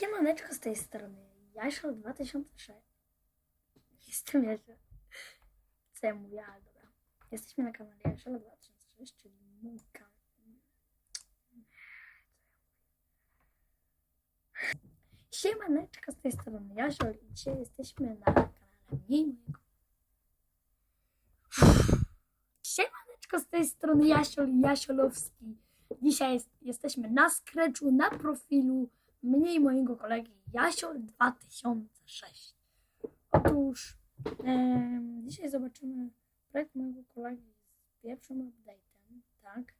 Siemaneczko z tej strony. Jasiol 2006. Jestem Jasiol. Co ja mówię? Dobra. Jesteśmy na kanale Jasiol 2006, czyli mój kanał. Siemaneczko z tej strony Jasiol i dzisiaj jesteśmy na kanale Mniej Mojego. Siemaneczko z tej strony Jasiol i Jasiolowski. Dzisiaj jest, jesteśmy na Scratchu, na profilu mnie i mojego kolegi Jasiol 2006. Otóż em, dzisiaj zobaczymy projekt mojego kolegi z pierwszym update'em, tak?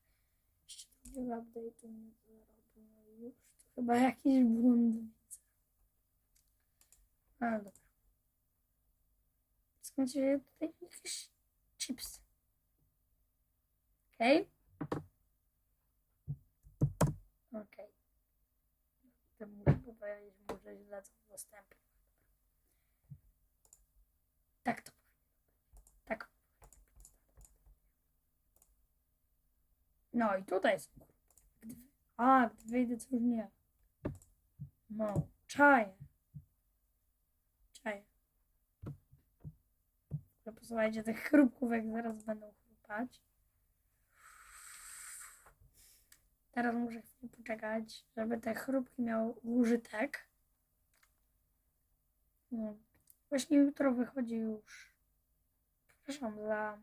Jeszcze drugiego update'u nie zrobił już. To chyba jakiś błąd widzę. Ale dobra. Skąd się tutaj jakieś chipsy. Okej. Okej. To muszę powiedzieć, może źle co dostępne. Tak to. Tak. No i tutaj są. Gdy, a, gdy wyjdę, to już nie. No, czaję. Czaję. Posłuchajcie tych chrupków, jak zaraz będą chrupać. Teraz muszę chwilę poczekać, żeby te chrupki miały użytek. No. Właśnie jutro wychodzi już. Przepraszam za.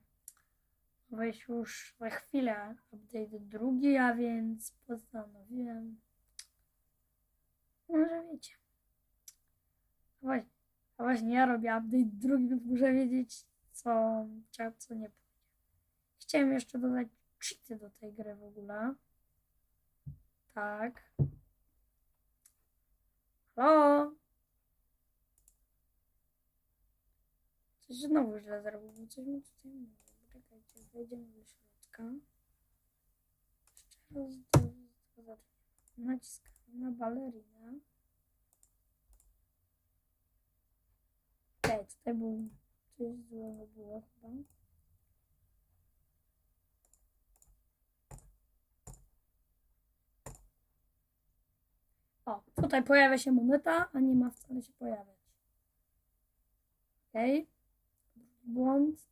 Wejść już za chwilę update drugi, a więc postanowiłem. Może wiecie. A właśnie, właśnie ja robię update drugi, więc muszę wiedzieć, co trzeba, co nie pójdzie. Chciałem jeszcze dodać cheaty do tej gry w ogóle. Tak. Halo? Coś znowu źle zrobił, coś mi tutaj mówi. Poczekajcie, wejdziemy do środka. Jeszcze raz do, do zaczniemy. Naciskamy na balerinę. Okej, tutaj był coś złego było chyba. O, tutaj pojawia się moneta, a nie ma wcale się pojawiać. Okej. Błąd.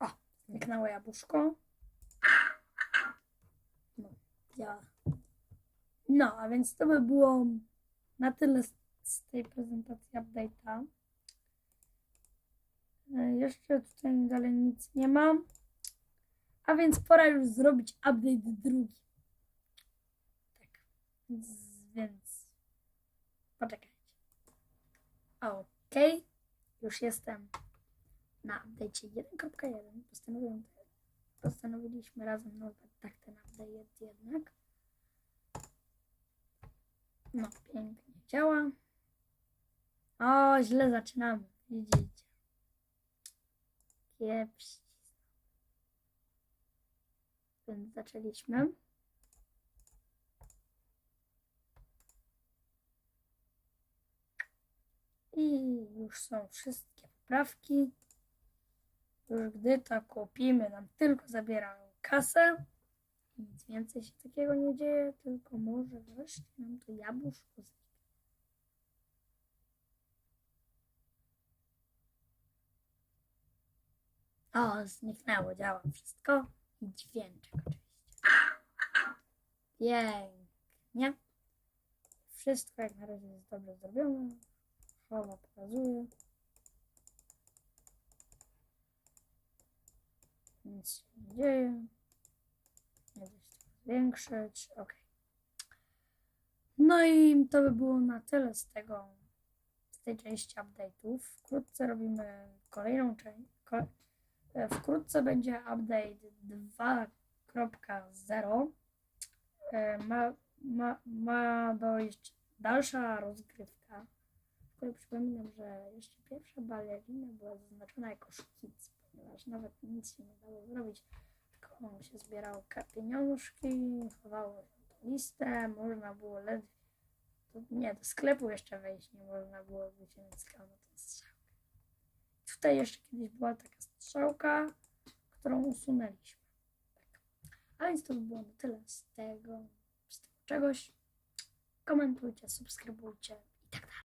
O, zniknęło jabłuszko. No, ja. No, a więc to by było na tyle z tej prezentacji update'a. E, Jeszcze tutaj dalej nic nie mam. A więc pora już zrobić update drugi. Tak. Więc, poczekajcie. Okej. Już jestem na update 1.1. Postanowiłem, postanowiliśmy razem nazwać tak ten update jednak. No, pięknie działa. O, źle zaczynamy. Widzicie. Kiepści. Więc zaczęliśmy. I już są wszystkie poprawki. Już gdy to kupimy, nam tylko zabierają kasę. Nic więcej się takiego nie dzieje, tylko może wreszcie nam to jabłuszko zniknie. O, zniknęło, działa wszystko. I dźwięczek oczywiście. Pięknie. Wszystko jak na razie jest dobrze zrobione. Chwała pokazuje. Nic się nie dzieje. Nie da się zwiększyć. Ok. No i to by było na tyle z tego, z tej części update'ów. Wkrótce robimy kolejną część. E, wkrótce będzie update 2.0. E, Ma, ma, ma dojść dalsza rozgrywka, w której przypominam, że jeszcze pierwsza balerina była zaznaczona jako szkic, ponieważ nawet nic się nie dało zrobić, tylko się zbierało pieniążki, chowało listę, można było ledwie, nie, do sklepu jeszcze wejść nie można było, by się naciskało na tą strzałkę. Tutaj jeszcze kiedyś była taka strzałka, którą usunęliśmy. Tak. A więc to by było na tyle z tego, z tego czegoś. Komentujcie, subskrybujcie i tak dalej.